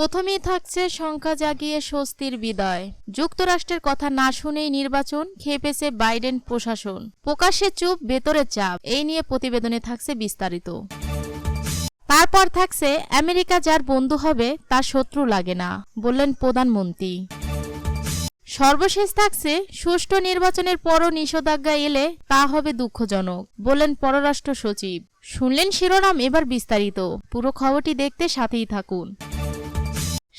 প্রথমেই থাকছে সংখ্যা জাগিয়ে স্বস্তির বিদায়। যুক্তরাষ্ট্রের কথা না শুনেই নির্বাচন খেপেছে বাইডেন প্রশাসন। প্রকাশ্যে চুপ, ভেতরে চাপ, এই নিয়ে প্রতিবেদনে থাকছে বিস্তারিত। তারপর থাকছে, আমেরিকা যার বন্ধু হবে, তার শত্রু লাগে না, বললেন প্রধানমন্ত্রী। সর্বশেষ থাকছে, সুষ্ঠু নির্বাচনের পরও নিষেধাজ্ঞা এলে তা হবে দুঃখজনক, বললেন পররাষ্ট্র সচিব। শুনলেন শিরোনাম, এবার বিস্তারিত। পুরো খবরটি দেখতে সাথেই থাকুন।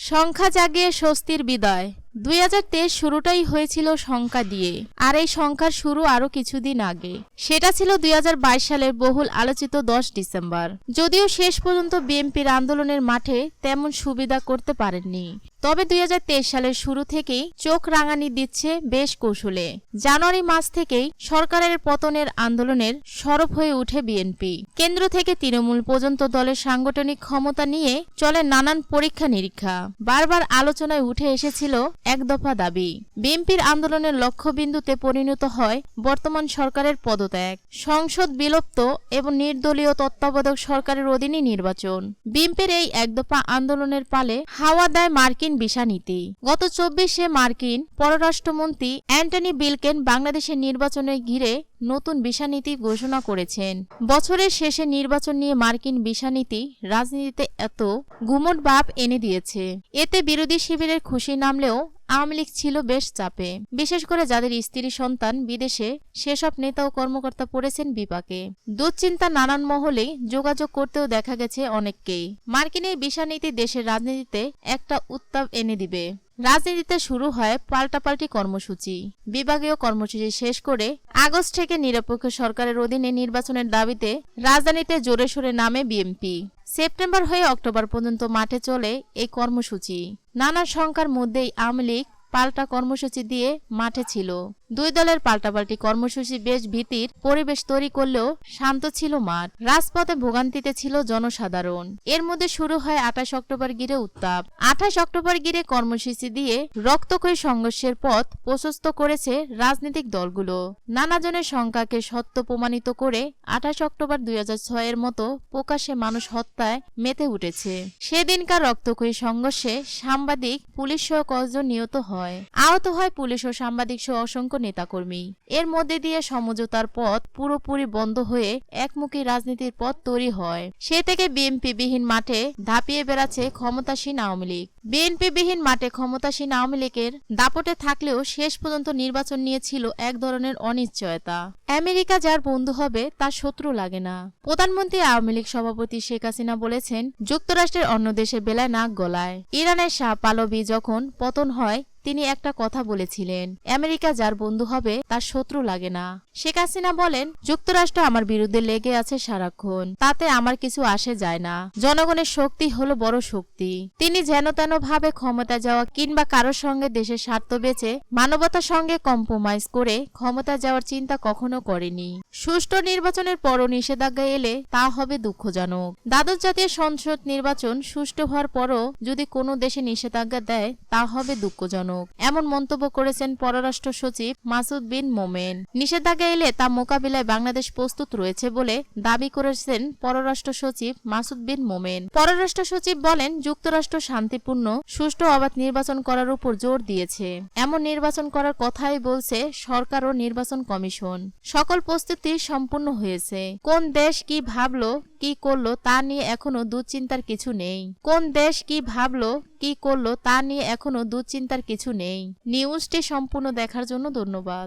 সংখ্যা জাগিয়ে স্বস্তির বিদায়। দুই হাজার তেইশ শুরুটাই হয়েছিল সংখ্যা দিয়ে, আর এই সংখ্যার শুরু আরও কিছুদিন আগে। সেটা ছিল দুই হাজার বাইশ সালের বহুল আলোচিত দশ ডিসেম্বর। যদিও শেষ পর্যন্ত বিএনপির আন্দোলনের মাঠে তেমন সুবিধা করতে পারেননি। তবে দুই হাজার তেইশ সালের শুরু থেকেই চোখ রাঙানি দিচ্ছে বেশ কৌশলে। জানুয়ারি মাস থেকেই সরকারের পতনের আন্দোলনের সরব হয়ে উঠে বিএনপি। কেন্দ্র থেকে তৃণমূল পর্যন্ত দলের সাংগঠনিক ক্ষমতা নিয়ে চলে নানান পরীক্ষা নিরীক্ষা বারবার আলোচনায় উঠে এসেছিল এক দফা দাবি। বিএনপির আন্দোলনের লক্ষ্যবিন্দুতে পরিণত হয় বর্তমান সরকারের পদত্যাগ। সংসদ বিলুপ্ত এবং নির্দলীয় তত্ত্বাবধায়ক সরকারের অধীনে নির্বাচন। বিএনপির এই একদফা আন্দোলনের পালে হাওয়া দেয় মার্কিন ভিসা নীতি। গত চব্বিশে মার্কিন পররাষ্ট্রমন্ত্রী অ্যান্টনি বিলকেন বাংলাদেশের নির্বাচনে ঘিরে নতুন ভিসা নীতি ঘোষণা করেছেন। বছরের শেষে নির্বাচন নিয়ে মার্কিন ভিসা নীতি রাজনীতিতে এত গুমট ভাব এনে দিয়েছে। এতে বিরোধী শিবিরের খুশি নামলেও আওয়ামী লীগ ছিল বেশ চাপে। বিশেষ করে যাদের স্ত্রী সন্তান বিদেশে, সেসব নেতা ও কর্মকর্তা পড়েছেন বিপাকে। দুশ্চিন্তা নানান মহলে যোগাযোগ করতেও দেখা গেছে অনেককেই। মার্কিন এই ভিসা নীতি দেশের রাজনীতিতে একটা উত্তাপ এনে দিবে। রাজনীতিতে শুরু হয় পাল্টাপাল্টি কর্মসূচি। বিভাগীয় কর্মসূচি শেষ করে আগস্ট থেকে নিরপেক্ষ সরকারের অধীনে নির্বাচনের দাবিতে রাজধানীতে জোরে সোরে নামে বিএনপি। সেপ্টেম্বর হয়ে অক্টোবর পর্যন্ত মাঠে চলে এই কর্মসূচি। নানা সংখ্যার মধ্যেই আওয়ামী লীগ পাল্টা কর্মসূচি দিয়ে মাঠে ছিল। দুই দলের পাল্টাপাল্টি কর্মসূচি বেশ ভীতির পরিবেশ তৈরি করলেও শান্ত ছিল মাঠ। রাজপথে ভোগান্তিতে ছিল জনসাধারণ। এর মধ্যে শুরু হয় আঠাশ অক্টোবর গিরে উত্তাপ। আঠাশ অক্টোবর গিরে কর্মসূচি দিয়ে রক্তক্ষয়ী সংঘর্ষের পথ প্রশস্ত করেছে রাজনৈতিক দলগুলো। নানাজনের সংখ্যাকে সত্য প্রমাণিত করে আঠাশ অক্টোবর দুই এর মতো প্রকাশ্যে মানুষ হত্যায় মেতে উঠেছে। সেদিনকার রক্তক্ষয়ী সংঘর্ষে সাংবাদিক, পুলিশ সহ কয়েকজন নিহত হয়। আহত হয় পুলিশ ও সাংবাদিক সহ অসংখ্য নেতাকর্মী। এর মধ্যে দিয়ে সমঝোতার পথ পুরোপুরি বন্ধ হয়ে একমুখী রাজনীতির পথ তৈরি হয়। সে থেকে বিএনপি বিহীন মাঠে ধাপিয়ে বেড়াচ্ছে ক্ষমতাসীন আওয়ামী লীগ। বিএনপি বিহীন মাঠে ক্ষমতাসীন আওয়ামী লীগের দাপটে থাকলেও শেষ পর্যন্ত নির্বাচন নিয়েছিল এক ধরনের অনিশ্চয়তা। আমেরিকা যার বন্ধু হবে, তার শত্রু লাগে না। প্রধানমন্ত্রী আওয়ামী লীগ সভাপতি শেখ হাসিনা বলেছেন, যুক্তরাষ্ট্রের অন্য দেশে বেলায় নাক গলায়। ইরানের শাহ পালবি যখন পতন হয় তিনি একটা কথা বলেছিলেন আমেরিকা যার বন্ধু হবে তার শত্রু লাগে না। শেখ হাসিনা বলেন, যুক্তরাষ্ট্র আমার বিরুদ্ধে লেগে আছে সারাক্ষণ। তাতে আমার কিছু আসে যায় না। জনগণের শক্তি হলো বড় শক্তি। তিনি যেন তেন ভাবে ক্ষমতা যাওয়া কিংবা কারোর সঙ্গে দেশের স্বার্থ বেচে মানবতার সঙ্গে কম্প্রোমাইজ করে ক্ষমতা যাওয়ার চিন্তা কখনো করেনি। সুষ্ঠু নির্বাচনের পরও নিষেধাজ্ঞা এলে তা হবে দুঃখজনক। দ্বাদশ জাতীয় সংসদ নির্বাচন সুষ্ঠু হওয়ার পরও যদি কোনো দেশে নিষেধাজ্ঞা দেয়, তা হবে দুঃখজনক। এমন মন্তব্য করেছেন পররাষ্ট্র সচিব মাসুদ বিন মোমেন। নিষেধাজ্ঞা এলে তা মোকাবিলায় বাংলাদেশ প্রস্তুত রয়েছে বলে দাবি করেছেন পররাষ্ট্র সচিব মাসুদ বিন মোমেন। পররাষ্ট্র সচিব বলেন, যুক্তরাষ্ট্র শান্তিপূর্ণ, সুষ্ঠু অবাধ নির্বাচন করার উপর জোর দিয়েছে। এমন নির্বাচন করার কথাই বলছে সরকার ও নির্বাচন কমিশন। সকল প্রস্তুতি সম্পূর্ণ হয়েছে। কোন দেশ কি ভাবলো, কি করল তা নিয়ে এখনও দুশ্চিন্তার কিছু নেই। কোন দেশ কি ভাবলো, কি করল তা নিয়ে এখনও দুশ্চিন্তার কিছু নেই। নিউজটি সম্পূর্ণ দেখার জন্য ধন্যবাদ।